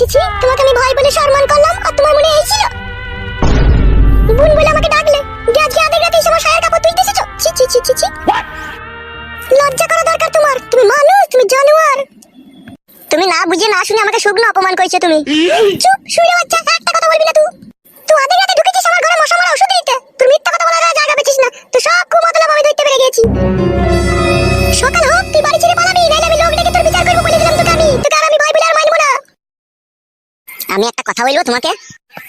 ছি ছি তোমাকে আমি ভাই বলে সম্মান করলাম আর তোমার মনে এই ছিল। বোন বলে আমাকে ডাকলে দিয়ে আজকে আধে রাতে আমার সায়ার কাপড় তুলতে এসেছ? ছি ছি ছি ছি ছি। লজ্জা করা দরকার তোমার। তুমি মানুষ তুমি জানোয়ার। তুমি না বুঝে না শুনে আমাকে শুকনো অপমান করেছ তুমি। চুপ শুনে বাচ্চা তোমাকে?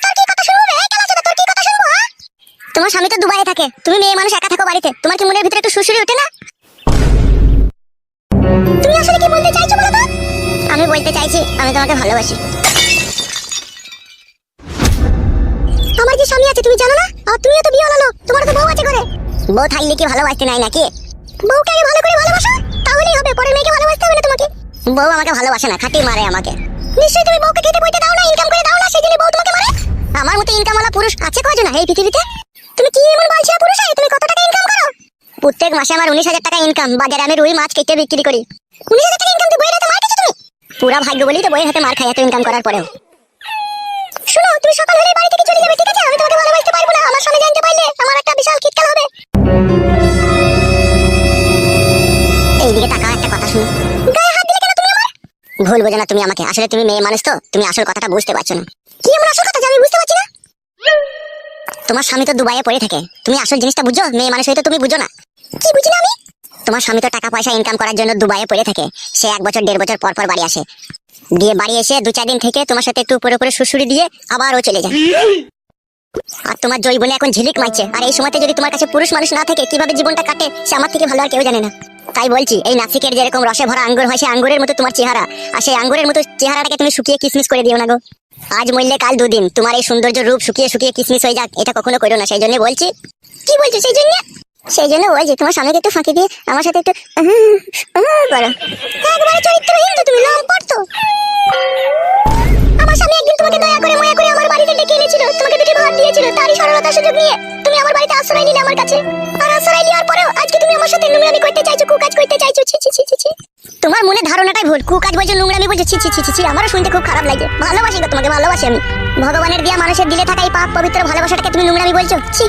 তোর কি কথা শুনব রে? কেন তোর কি কথা শুনব হ্যাঁ? তোমার স্বামী তো দুবাইয়ে থাকে। তুমি মেয়ে মানুষ, একা থাকো বাড়িতে। তোমার কি মনের ভিতরে একটু সুসুরি ওঠে না? তুমি আসলে কি বলতে চাইছো বলো তো? আমি বলতে চাইছি, আমি তোমাকে ভালোবাসি। আমার যে স্বামী আছে, তুমি জানো না? আর তুমিও তো বিয়ে হলো তোমার তো বউ আছে ঘরে। বউ থাকলে কি ভালোবাসতে নাই নাকি? বউকে আগে ভালো করে ভালোবাসো, তাহলেই হবে। পরে মেয়েকে ভালোবাসতে হবে না তোমাকে? বউ আমাকে ভালোবাসে না, খাটি মারে আমাকে। নিশ্চয়ই তুমি বউকে খেতে বইতে দাও না ইনকাম করে দাও না, সেই জন্য বউ তোমাকে মারে। আমার মতো ইনকাম ওয়ালা পুরুষ আছে কজন? এই পৃথিবীতে? তুমি কি এমন বালছিয়া পুরুষ? হয় তুমি কত টাকা ইনকাম করো? প্রত্যেক মাসে আমার উনিশ হাজার টাকা ইনকাম বাজারে আমি রুই মাছ কেটে বিক্রি করি। উনিশ হাজার টাকা ইনকাম দিয়ে বইয়ের হাতে মার খেয়েছো তুমি? পুরা ভাগ্য বলেই তো বইয়ের হাতে মার খাই এত ইনকাম করার পরেও। শুনো, তুমি সকাল হলে বাড়ি থেকে চলে যাবে, ঠিক আছে? আমি তোমাকে ভালোবাসতে পারব না, আমার স্বামী জানতে পারলে আমার একটা বিশাল খিটকাল হবে। ভুল বোঝো না তুমি আমাকে। আসলে তুমি মেয়ে মানুষ তো, তুমি আসল কথাটা বুঝতে পারছ না। কি এমন আসল কথা আমি বুঝতে পারছি না? তোমার স্বামী তো দুবাইয়ে পড়ে থাকে। তুমি আসল জিনিসটা বুঝো? মেয়ে মানুষ হয়তো তুমি বুঝো না। কি বুঝি না আমি? তোমার স্বামী তো টাকা পয়সা ইনকাম করার জন্য দুবাইয়ে পড়ে থাকে। সে এক বছর, দেড় বছর পর পর বাড়ি আসে। দিয়ে বাড়ি এসে দু চার দিন থেকে তোমার সাথে একটু উপরে উপরে সুসুরি দিয়ে আবার ও চলে যায়। আর তোমার জয় বলে এখন ঝিলিক মারছে। আর এই সময়তে যদি তোমার কাছে পুরুষ মানুষ না থাকে, কীভাবে জীবনটা কাটে, সে আমার থেকে ভালো আর কেউ জানে না। তাই বলছি, এই নাসিকের যেরকম রসে ভরা আঙ্গুর হয়, সে আঙ্গুরের মতো তোমার চেহারা। আর সেই আঙ্গুরের মতো চেহারাটাকে তুমি শুকিয়ে কিসমিস করে দিও না গো। আজ মরলে কাল দুদিন, তোমার এই সৌন্দর্য রূপ শুকিয়ে শুকিয়ে কিসমিস হয়ে যাক, এটা কখনো করো না সেই জন্য বলছি। কি বলছো সেই জন্য সেই জন্য ওই যে তোমার স্বামীকে একটু ফাঁকি দিয়ে আমার সাথে একটু করো। একবারে চরিত্রহীন তো তুমি লম্পট তো। আমার স্বামী একদিন তোমাকে দয়া করে ময়া করে আমার বাড়িতে ডেকে এনেছিল, তোমাকে দুটি ভাত দিয়েছিল, তারই সরলতার সুযোগ নিয়ে তুমি আমার বাড়িতে আশ্রয় নিলে আমার কাছে। আর আশ্রয় নেওয়ার পরেও আজকে তুমি আমার সাথে নোংরামি করতে চাইছো, কুকাজ করতে চাইছো, ছি ছি ছি ছি তোমার মনে ধারণাটাই ভুল, কুকাজ বলছো, নোংরামি বলছো, ছি ছি ছি ছি আমারও শুনতে খুব খারাপ লাগে। ভালোবাসি তোমাকে, ভালোবাসি আমি। ভগবানের দিয়া মানুষের দিলে থাকা এই পাপ পবিত্র ভালোবাসাটাকে তুমি নোংরামি বলছো, ছি।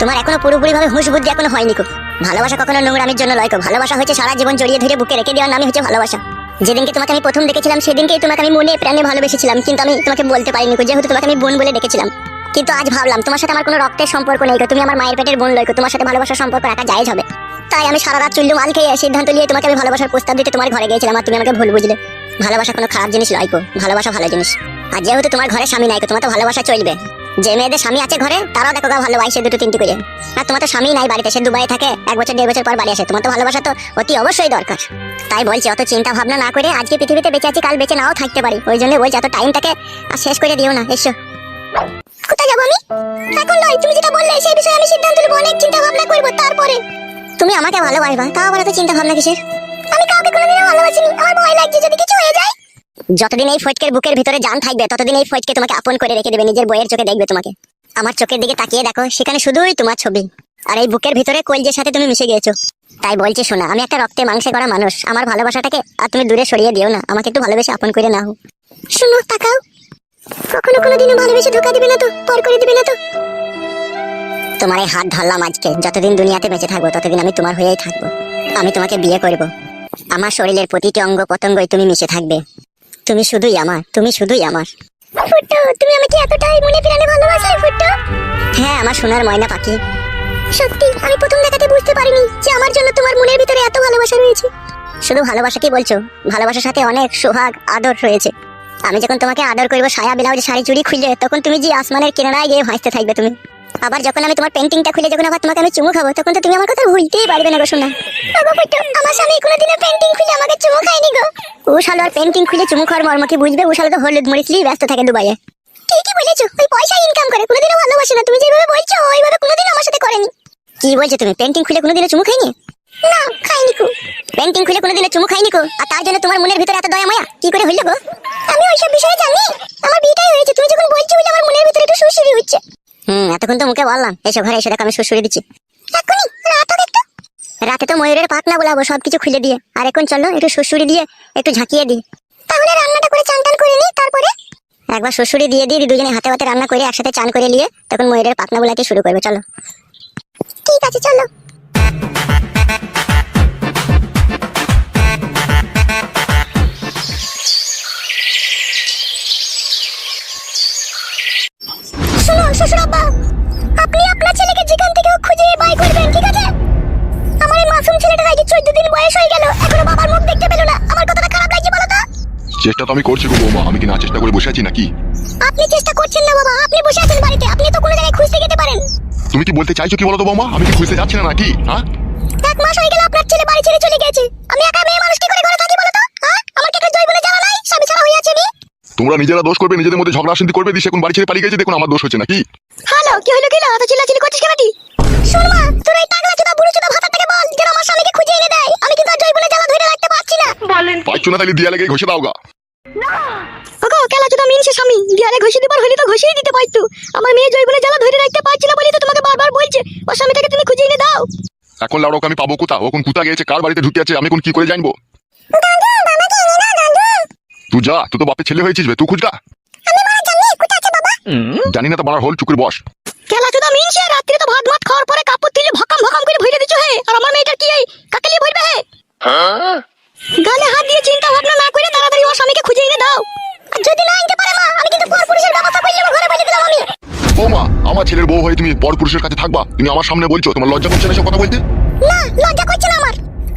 তোমার এখনও পুরোপুরি ভাবে হুঁশ বুদ্ধি এখনও হয়নি কো ভালোবাসা কখনো নোংরামির জন্য লয় ভালোবাসা হচ্ছে সারা জীবন জড়িয়ে ধরে বুকে রেখে দেওয়ার নামই হচ্ছে ভালোবাসা। যেদিনকে তোমাকে আমি প্রথম দেখেছিলাম সেদিনকেই তোমাকে আমি মনে প্রাণে ভালোবেসেছিলাম কিন্তু আমি তোমাকে বলতে পারিনি যেহেতু তোমাকে আমি বোন বলে ডেকেছিলাম। কিন্তু আজ ভাবলাম তোমার সাথে আমার কোনো রক্তের সম্পর্ক নেই তুমি আমার মায়ের পেটের বোন লয় তোমার সাথে ভালোবাসার সম্পর্ক রাখা জায়েজ হবে। তাই আমি সারা রাত চুল্লু মাল খেয়ে সিদ্ধান্ত নিয়ে তোমাকে আমি ভালোবাসার প্রস্তাব দিতে তোমার ঘরে গিয়েছিলাম আর তুমি আমাকে ভুল বুঝলে। ভালোবাসা কোনো খারাপ জিনিস লয় গো, ভালোবাসা ভালো জিনিস। আর যেহেতু তোমার ঘরে স্বামী নাই তোমার তো ভালোবাসা চলবে। যে মেয়েদের স্বামী আছে ঘরে, তারাও দেখো গা ভালোবাসে দুটো তিনটি করে। আর তোমার তো স্বামী নাই বাড়িতে, সে দুবাই থাকে, এক বছর, দেড় বছর পর বাড়ি আসে। তোমার তো ভালোবাসা তো অতি অবশ্যই দরকার। তাই বলছি, অত চিন্তা ভাবনা না করে আজকে পৃথিবীতে বেঁচে আছি, কাল বেঁচে নাও থাকতে পারি। ওই জন্য বলছি, এত টাইমটাকে আর শেষ করে দিও না, এসো। কোথায় যাব আমি? এখন নয়, তুমি যেটা বললে, সেই বিষয়ে আমি সিদ্ধান্ত নেব, অনেক চিন্তা ভাবনা করব, তারপরে। তুমি আমাকে ভালোবাসবা, তাও আবার এত চিন্তা ভাবনা কিসের? আমি কাউকে কোনোদিনও ভালোবাসিনি, আমার ভয় লাগছে, যদি কিছু হয়ে যায় যতদিন এই ফটকের বুকের ভিতরে জান থাকবে, ততদিন এই ফটকে তোমাকে আপন করে রেখে দেবে, নিজের বইয়ের চোখে দেখবে তোমাকে। আমার চোখের দিকে তাকিয়ে দেখো, সেখানে শুধুই তোমার ছবি। আর এই বুকের ভিতরে কলজের সাথে তুমি মিশে গিয়েছো। তাই বলছি শোনা, আমি একটা রক্তে মাংসে করা মানুষ। আমার ভালোবাসাটাকে আর তুমি দূরে সরিয়ে দিও না, আমাকে একটু ভালোবেসে আপন করে নাও। শোনো, তাকাও। কখনো কোনোদিনও ভালোবেসে ধোকা দিবে না তো, পর করে দিবে না তো। তোমার এই হাত ধরলাম আজকে, যতদিন দুনিয়াতে বেঁচে থাকব, ততদিন আমি তোমার হয়েই থাকব। আমি তোমাকে বিয়ে করব। আমার শরীরের প্রতিটি অঙ্গ পতঙ্গই তুমি মিশে থাকবে। তুমি শুধুই আমার, তুমি শুধুই আমার। ফুট্টো তুমি আমাকে এতটাই মনে প্রাণে ভালোবাসলে ফুট্টো হ্যাঁ আমার সোনার ময়না পাখি। সত্যি, আমি প্রথম দেখাতে বুঝতে পারিনি যে আমার জন্য তোমার মনের ভিতরে এত ভালোবাসা রয়েছে। শুধু ভালোবাসা কি বলছো, ভালোবাসার সাথে অনেক সোহাগ, আদর রয়েছে। আমি যখন তোমাকে আদর করব, সায়া ব্লাউজ, শাড়ি, চুড়ি খুললে, তখন তুমি যে আসমানের কিনারায় গিয়ে ভাসতে থাকবে তুমি। আবার যখন আমি তোমার পেন্টিংটা খুলে যখন আবার তোমাকে আমি চুমু খাব তখন তো তুমি আমার কথা ভুলতেই পারবে না গো শোনা আমার স্বামী কোনোদিনও পেন্টিং খুলে আমাকে চুমু খায়নি গো। ও শালো আর পেন্টিং খুলে চুমু খাওয়ার মর্ম কি বুঝবে? ও শালো তো হলুদ মরিচ নিয়ে ব্যস্ত থাকে দুবাইয়ে। ঠিকই বলেছ ওই পয়সা ইনকাম করে কোনোদিনও ভালোবাসে না। তুমি যেভাবে বলছো ওইভাবে কোনোদিনও আমার সাথে করেনি। কি বলছো তুমি? পেন্টিং খুলে কোনোদিনও চুমু খাইনি না খাইনি কো পেন্টিং খুলে কোনোদিনও চুমু খাইনি কো আর তার জন্য তোমার মনের ভিতরে এত দয়া মায়া? কি করে হইল গো? আমি ওইসব বিষয়ে জানি। আমার বিয়েটাই হয়েছে তুমি যখন বলছো বলে আমার মনের ভিতরে একটু সুসুরি হচ্ছে এতক্ষণ তো মুখে বললাম, এসো ঘরে এসে দেখো আমি সুসুরি দিচ্ছি। রাত তো ময়ূরের পাখনা বলাবো, সবকিছু খুলে দিয়ে। আর এখন চলো একটু শ্বশুরি দিয়ে, একটু ঝাঁকিয়ে দিই। তাহলে রান্নাটা করে চান করে নিই, তারপরে? একবার শ্বশুরি দিয়ে দিই দুজনে হাতে হাতে রান্না করে একসাথে চান করে নিয়ে তখন ময়ূরের পাখনা বোলাতে শুরু করবে, চলো। ঠিক আছে, চলো। চেষ্টা তো আমি করছি গো বৌমা। আমি কি না চেষ্টা করে বসে আছি নাকি? আপনি চেষ্টা করছেন না বাবা আপনি বসে আছেন বাড়িতে আপনি তো কোনো জায়গায় খুঁজতে যেতে পারেন। তুমি কি বলতে চাইছো কি বলো তো বৌমা? আমি কি খুঁজতে যাচ্ছি না নাকি? হ্যাঁ? এক মাস হয়ে গেল আপনার ছেলে বাড়ি ছেড়ে চলে গেছে আমি একা মেয়ে মানুষ কি করে ঘরে থাকি বলো তো? হ্যাঁ? আমার কি একটা জৈবনে জানা নাই? স্বামী ছাড়া হয়ে আছে আমি। তোমরা নিজেরা দোষ করবে নিজেদের মধ্যে ঝগড়া শান্তি করবে দিশে এখন বাড়ি ছেড়ে পালিয়ে গেছে দেখুন আমার দোষ হচ্ছে নাকি? হ্যালো কি হলো কি না এত চিল্লাচিল্লি করছিস কেন তুই শোন মা তোর এই টাকলা চোদা বুড়ো চোদা ভাতাটাকে বল যেন আমার স্বামীকে খুঁজে এনে দেয়। আমি কিন্তু আর জৈবনে জ্বালা ধরে রাখতে পারছি না। বলেন পাইছো না তাহলে দিয়া লেগে ঘষে দাও গা। ওগো কেলা চোদা মিনছে স্বামী। ঘষে দিবার হইলে তো ঘষেই দিতে পারতো। আমার মেয়ে জ্বালা ধরে রাখতে পারছি না বলি তো তোমাকে বারবার বলছে। ওর স্বামীটাকে তুমি খুঁজে এনে দাও। এখন লাউড়াকে আমি পাবো কোথা ওখন কোথা গেছে কার বাড়িতে ঢুকে আছে? আমি এখন কি করে জানব? তুই যা তুই তো বাপের ছেলে হয়েছিস বে তুই খুঁজগা জানি না তো মারার হোল চুকুর বস। কেলা চোদা মিনছে রাত্রে তো ভাত ভাত খাওয়ার পরে কাপড় তুলে ভকাম ভকাম করে ভইরে দিছো হে। আর আমার মেয়েটার কি এই কাকে লিয়ে ভরবে হে গালে হাত দিয়ে চিন্তা ভাবনা না করে তাড়াতাড়ি ওর স্বামীকে খুঁজে এনে দাও। আর যদি না আনতে পারে মা আমি কিন্তু পর পুরুষের ব্যবস্থা করলে আমার ঘরে দিলাম আমি। আমার ছেলের বউ হয়ে তুমি পর পুরুষের কাছে থাকবা? তুমি আমার সামনে বলছো তোমার লজ্জা করছে না সব কথা বলতে? না লজ্জা করছে না আমার।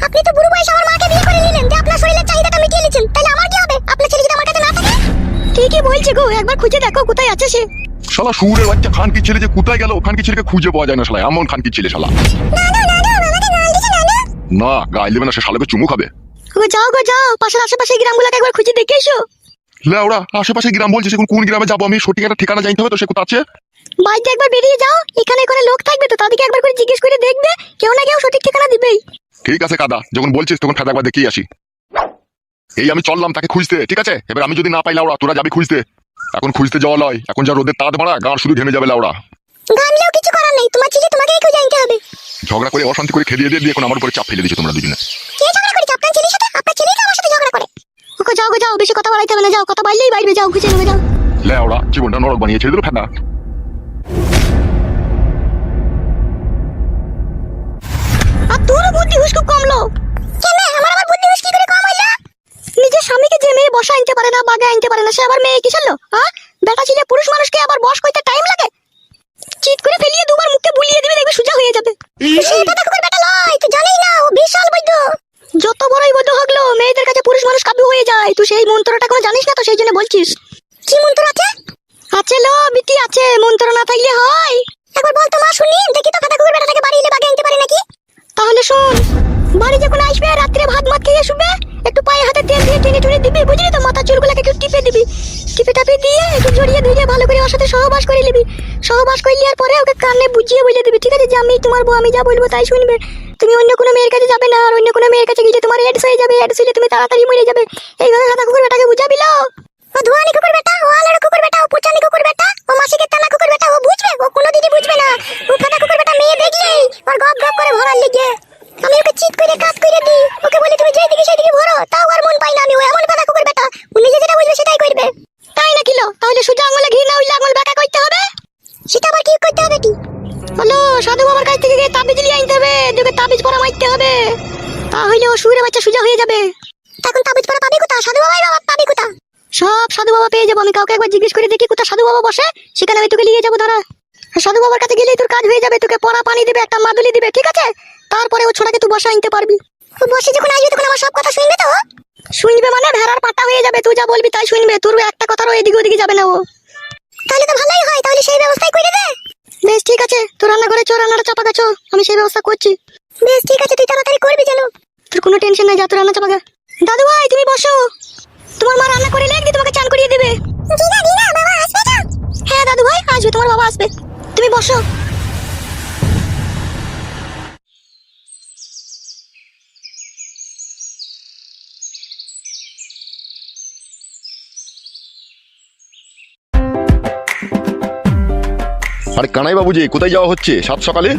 আপনি তো বুড়ো বয়সে আমার মাকে বিয়ে করে নিলেন যে আপনার শরীরের চাহিদাটা মিটিয়ে নিয়েছেন তাহলে আমার কি হবে? আপনার ছেলে যদি আমার কাছে না থাকে? ঠিকই বলছে গো একবার খুঁজে দেখো কোথায় আছে সে। শালা সুরের বাচ্চা খানকি ছেলে যে কোথায় গেল খানকি ছেলেকে খুঁজে পাওয়া যায় না শালা এমন খানকি ছেলে শালা। না দেবে না সে শালাকে চুমু খাবে। গো যাও গো যাও পাশের আশেপাশে গ্রামগুলোকে একবার খুঁজে দেখে এসো। লে ওরা আশেপাশে গ্রাম বলছে সেখন কোন গ্রামে যাব আমি? সঠিক একটা ঠিকানা জানতে হবে তো সে কোথা আছে? বাড়িতে একবার বেরিয়ে যাও এখানে এখানে লোক থাকবে তো তাদেরকে একবার করে জিজ্ঞেস করে দেখবে কেউ না কেউ সঠিক ঠিকানা দিবেই। ঠিক আছে কাদা যখন বলছিস তখন ফেদা একবার দেখিয়ে আসি। এই আমি চললাম তাকে খুঁজতে ঠিক আছে? এবার আমি যদি না পাই লাউড়া তোরা যাবি খুঁজতে। এখন খুঁজতে যাওয়া লয় এখন যা রোদের তাঁত মারা গান শুধু ঘেমে যাবে লাউড়া। গানলেও কিছু করার নেই তোমার ছেলে তোমাকেই খুঁজে আনতে হবে। ঝগড়া করে অশান্তি করে খেলিয়ে দিয়ে এখন আমার উপরে চাপ ফেলে দিয়েছ তোমরা দুজনে। কে ঝগড়া আপনার ছেলেই আমার সাথে ঝগড়া করে। ওকে যাও যাও বেশি কথা বাড়াইতে হবে না যাও কথা বাড়লেই বাইরে যাও খুঁজে নেবে যাও। লেওড়া জীবনটা নরক বানিয়ে ছেড়ে দিল ফেদা আর তোর বুদ্ধি হুস খুব কমলো কেন? আমার আবার বুদ্ধি হুস কি করে কম হইলা? নিজের স্বামীকে যে মেয়ে বসা আনতে পারে না বাগে আনতে পারে না সে আবার মেয়ে কি চলল হ্যাঁ? বেটা ছেলে পুরুষ মানুষকে আবার বস করতে টাইম লাগে। চিট করে ফেলিয়ে দুবার মুখে বুলিয়ে দিবে দেখবে সোজা হয়ে যাবে। সেটা তো বেটা লয় তুই জানিস না ও বিশাল বৈদ্য যত বড়ই বৈধ হগলো মেয়েদের কাছে পুরুষ মানুষ কাবু হয়ে যায়। তুই সেই মন্ত্রটা কোনো জানিস না তো সেই জন্য বলছিস। কি মন্ত্র আছে? আছে লো বিটি আছে মন্ত্র না থাকলে হয়। একবার বল তো মা শুনি। দেখি তো কথা কুকুর বেটাটাকে বাড়ি এনে বাগে আনতে পারি নাকি? তাহলে শোন, বাড়ি যখন আসবে, রাত্রে ভাত ভাত খেয়ে শুবে, একটু পায়ে হাতে তেল দিয়ে টেনে টুনে দিবি, বুঝলি তো? মাথা চুলগুলোকে একটু টিপে দিবি। টিপে টাপে দিয়ে একটু জড়িয়ে ধুয়ে ভালো করে ওর সাথে সহবাস করে নিবি। সহবাস করে নেওয়ার পরে ওকে কানে বুঝিয়ে বলে দিবি, ঠিক আছে, যে আমি তোমার বউ, আমি যা বলব তাই শুনবে। তুমি অন্য কোনো মেয়ের কাছে যাবে না, আর অন্য কোনো মেয়ের কাছে গেলে তোমার এডস হয়ে যাবে এডস হলে তুমি তাড়াতাড়ি মরে যাবে। এইভাবে সাদা কুকুর বেটাকে বুঝাবি ও ধোয়ানি কুকুর বেটা ও আলার কুকুর বেটা ও পুচানি কুকুর বেটা ও মাসিকে টানা কুকুর বেটা ও বুঝবে ও কোনোদিনই বুঝবে না ও ফাটা কুকুর বেটা মেয়ে দেখলেই ওর গপ গপ করে ভরার লিগে আমি ওকে চিট করে কাজ করে দিই ওকে বলি তুমি যেই দিকে সেই দিকে ভরো তাও আর মন পাই না আমি ও এমন ফাটা কুকুর বেটা ও নিজে যেটা বুঝবে সেটাই করবে তাই না কিলো তাহলে সোজা আঙুলে ঘি না হইলে আঙুল বেকা করতে হবে সেটা আবার কি করতে হবে কি হলো সাধু বাবার কাছ থেকে গিয়ে তাবিজ নিয়ে আনতে হবে। তোকে তাবিজ পরা মারতে হবে। তা তাহলে ও সুরে বাচ্চা সোজা হয়ে যাবে। এখন তাবিজ পরা পাবি কোথা সাধু বাবাই বাবা পাবি কোথা সব সাধু বাবা পেয়ে যাব। আমি কাউকে একবার জিজ্ঞেস করে দেখি কোথা সাধু বাবা বসে। সেখানে আমি তোকে নিয়ে যাব ধরা সাধু বাবার কাছে গেলেই তোর কাজ হয়ে যাবে। তোকে পড়া পানি দিবে, একটা মাদুলি দিবে, ঠিক আছে? তারপরে ও ছোড়াকে তুই বসে আনতে পারবি। বসে যখন আসবে, তখন আমার সব কথা শুনবে তো? শুনবে মানে ভেড়ার পাটা হয়ে যাবে। তুই যা বলবি তাই শুনবে। তোর একটা কথারও এদিকে ওদিকে যাবে না ও। তাহলে তো ভালোই হয়। তাহলে সেই ব্যবস্থাই করে দে। বেশ ঠিক আছে। তোর রান্না করে চো রান্নাটা চাপা গেছো আমি সেই ব্যবস্থা করছি। বেশ ঠিক আছে তুই তাড়াতাড়ি করবি যেন। তোর কোনো টেনশন নাই যা তোর রান্না চাপা গা দাদু ভাই তুমি বসো। তোমার মা রান্না করে লেগে তোমাকে চান করিয়ে দেবে। হ্যাঁ দাদু ভাই আসবে তোমার বাবা আসবে। তুমি বসো। আরে কানাই বাবু যে, কোথায় যাওয়া হচ্ছে? সাত সকালে?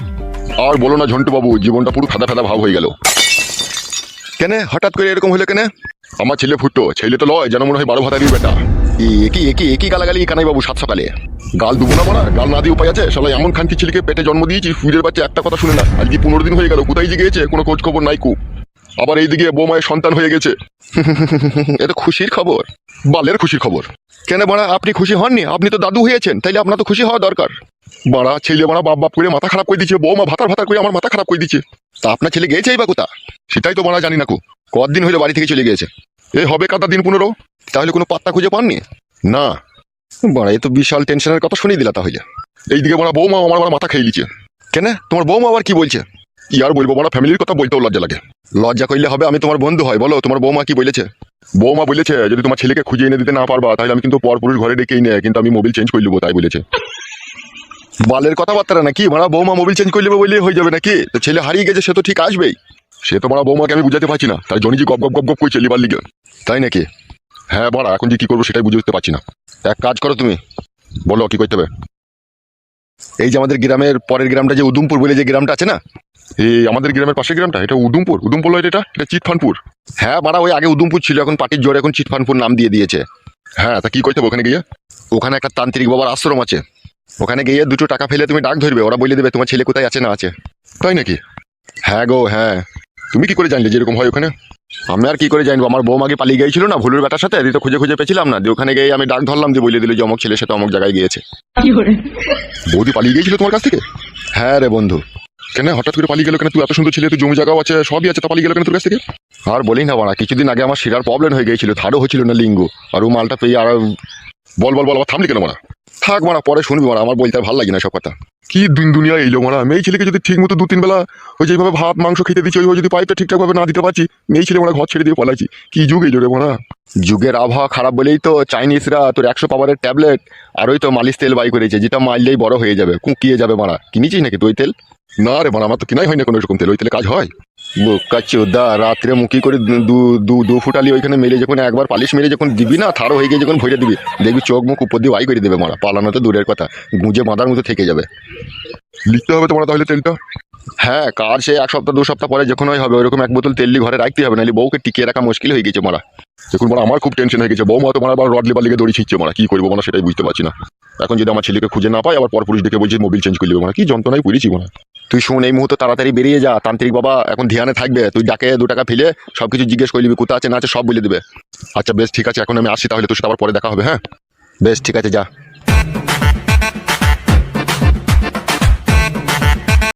আর বলো না ঝন্টু বাবু, জীবনটা পুরো খাদা ফেদা ভাব হয়ে গেল। কেন, হঠাৎ করে এরকম হলো কেন? আমার ছেলে ফুটো, ছেলে তো লয়, যেন মনে হয় বারো ভাতারি বেটা। একই একই একই গালাগালি কানাই বাবু সাত সকালে। গাল দুবো না মারা গাল না দিয়ে উপায় আছে? সবাই এমন খানকি ছেলেকে পেটে জন্ম দিয়েছি ফুজের বাচ্চা একটা কথা শুনে না। আজকে পনেরো দিন হয়ে গেল, কোথায় যে গিয়েছে, কোনো খোঁজ খবর নাই কু। আবার এইদিকে বৌমায়ের সন্তান হয়ে গেছে। এটা খুশির খবর। বালের খুশির খবর। কেন বাড়া, আপনি খুশি হননি? আপনি তো দাদু হয়েছেন, তাইলে আপনার তো খুশি হওয়া দরকার। বাড়া, ছেলে বাড়া বাপ বাপ করে মাথা খারাপ করে দিচ্ছে, বৌমা ভাতার ভাতার করে আমার মাথা খারাপ করে দিচ্ছে। তা আপনার ছেলে গেছেই বা কোথা সেটাই তো বাড়া জানি না কু। কদিন হইলে বাড়ি থেকে চলে গিয়েছে? এ হবে কাটা দিন পনেরো। তাহলে কোনো পাত্তা খুঁজে পাননি? না। বাড়া, এ তো বিশাল টেনশনের কথা শুনিয়ে দিলা তাহলে। এইদিকে বাড়া, বৌমা আমার বাড়া মাথা খেয়ে দিচ্ছে কেন? তোমার বৌমা আবার কি বলছে? ইয়ার বলব বাড়া, ফ্যামিলির কথা বলতেও লজ্জা লাগে। লজ্জা করলে হবে আমি তোমার বন্ধু হয়, বলো, তোমার বৌমা কি বলেছে? বৌমা বলেছে, যদি তোমার ছেলেকে খুঁজে এনে দিতে না পারবা, তাহলে আমি কিন্তু পরপুরুষ ঘরে ডেকেই নেয়, কিন্তু আমি মোবিল চেঞ্জ করে তাই বলেছে। বালের কথাবার্তা নাকি? মারা বৌমা মোবিল চেঞ্জ করে নেবে হয়ে যাবে নাকি? তো ছেলে হারিয়ে গেছে, সে তো ঠিক আসবেই। সে তো মারা বৌমাকে আমি বুঝাতে পারছি না তাই জনিজি গপ গপ গপ গপ করছে লিবার লিগে। তাই নাকি? হ্যাঁ বাড়া, এখন যে কি করব সেটাই বুঝে উঠতে পারছি না। এক কাজ করো তুমি। বলো, কি করতে হবে? এই যে আমাদের গ্রামের পরের গ্রামটা যে উদুমপুর বলে যে গ্রামটা আছে না এই আমাদের গ্রামের পাশের গ্রামটা এটা উদুমপুর উদুমপুর নয় এটা? এটা চিটফানপুর। হ্যাঁ মারা ওই আগে উদুমপুর ছিল এখন পার্টির জোরে এখন চিটফানপুর নাম দিয়ে দিয়েছে। হ্যাঁ তা কি করতে ওখানে গিয়ে? ওখানে একটা তান্ত্রিক বাবার আশ্রম আছে। ওখানে গিয়ে দুটো টাকা ফেলে তুমি ডাক ধরবে ওরা বলে দেবে তোমার ছেলে কোথায় আছে না আছে। তাই নাকি? হ্যাঁ গো হ্যাঁ। তুমি কি করে জানলে যেরকম হয় ওখানে? আমি আর কি করে জানব? আমার বউ আগে পালিয়ে গিয়েছিল না? ভুলুর বেটার সাথে? তো খুঁজে খুঁজে পেয়েছিলাম না। দিয়ে ওখানে গিয়ে আমি ডাক ধরলাম যে বলে দিল যে অমুক ছেলের সাথে অমুক জায়গায় গিয়েছে। বৌদি পালিয়ে গিয়েছিল তোমার কাছ থেকে? হ্যাঁ রে বন্ধু। কেন হঠাৎ করে পালিয়ে গেল কেন? তুই এত সুন্দর ছেলে তুই জমি জায়গাও আছে সবই আছে তা পালিয়ে গেল কেন তোর কাছ থেকে? আর বলি না বাড়া কিছুদিন আগে আমার শিরার প্রবলেম হয়ে গিয়েছিল ধারও হচ্ছিল না লিঙ্গ আর ও মালটা পেয়ে আর বল বল বল আবার থামলি কেন মারা থাক মারা পরে শুনবি মারা আমার বলতে ভালো লাগে না সব কথা। কি দিন দুনিয়া এইলো মারা মেয়ে ছেলেকে যদি ঠিক মতো দু তিন বেলা ওই যেভাবে ভাত মাংস খেতে দিচ্ছি ওইভাবে যদি পাইপটা ঠিকঠাক ভাবে না দিতে পারছি মেয়ে ছেলে মারা ঘর ছেড়ে দিয়ে পলাইছি কি যুগ এইলো রে মারা যুগের আবহাওয়া খারাপ বলেই তো চাইনিজরা তোর একশো পাওয়ারের ট্যাবলেট আর ওই তো মালিশ তেল বাই করেছে যেটা মারলেই বড় হয়ে যাবে কুঁকিয়ে যাবে মারা কিনেছিস নাকি তুই তেল? না রে মারা আমার তো কিনাই হয় না কোনো রকম তেল ওই তেলে কাজ হয়। দা রাত্রে মুখি করে দু- দু দু ফুটালি ওইখানে মেরে যখন একবার পালিশ মেরে যখন দিবি না থারো হয়ে গিয়ে যখন ভরে দিবি দেখবি চোখ মুখ উপর দিয়ে ওয়াই করে দেবে মারা। পালানো তো দূরের কথা গুঁজে বাঁধার মতো থেকে যাবে। লিখতে হবে তোমার তাহলে তেলটা? হ্যাঁ কার সে এক সপ্তাহ দু সপ্তাহ পরে যখন হবে ওইরকম এক বোতল তেল ঘরে রাখতে হবে নাহলে বউকে টিকিয়ে রাখা মুশকিল হয়ে গেছে মারা। দেখুন মারা আমার খুব টেনশন হয়ে গেছে বউ মা তোমার আবার রড লেবার লিগে দড়ি ছিচ্ছে মারা কি করব মারা সেটাই বুঝতে পারছি না। এখন যদি আমার ছেলেকে খুঁজে না পাই আবার পর পুরুষ ডেকে বলছি মোবিল চেঞ্জ করে দেবো মারা কি যন্ত্রণায় পড়েছি মারা। তুই শুন, এই মুহূর্তে তাড়াতাড়ি বেরিয়ে যা। তান্ত্রিক বাবা এখন ধ্যানে থাকবে। তুই ডাকে দু টাকা ফেলে সব কিছু জিজ্ঞেস করে নিবি কোথা আছে না আছে, সব বলে দেবে। আচ্ছা বেশ, ঠিক আছে, এখন আমি আসি তাহলে তোর সাথে আবার পরে দেখা হবে হ্যাঁ? বেশ, ঠিক আছে, যা।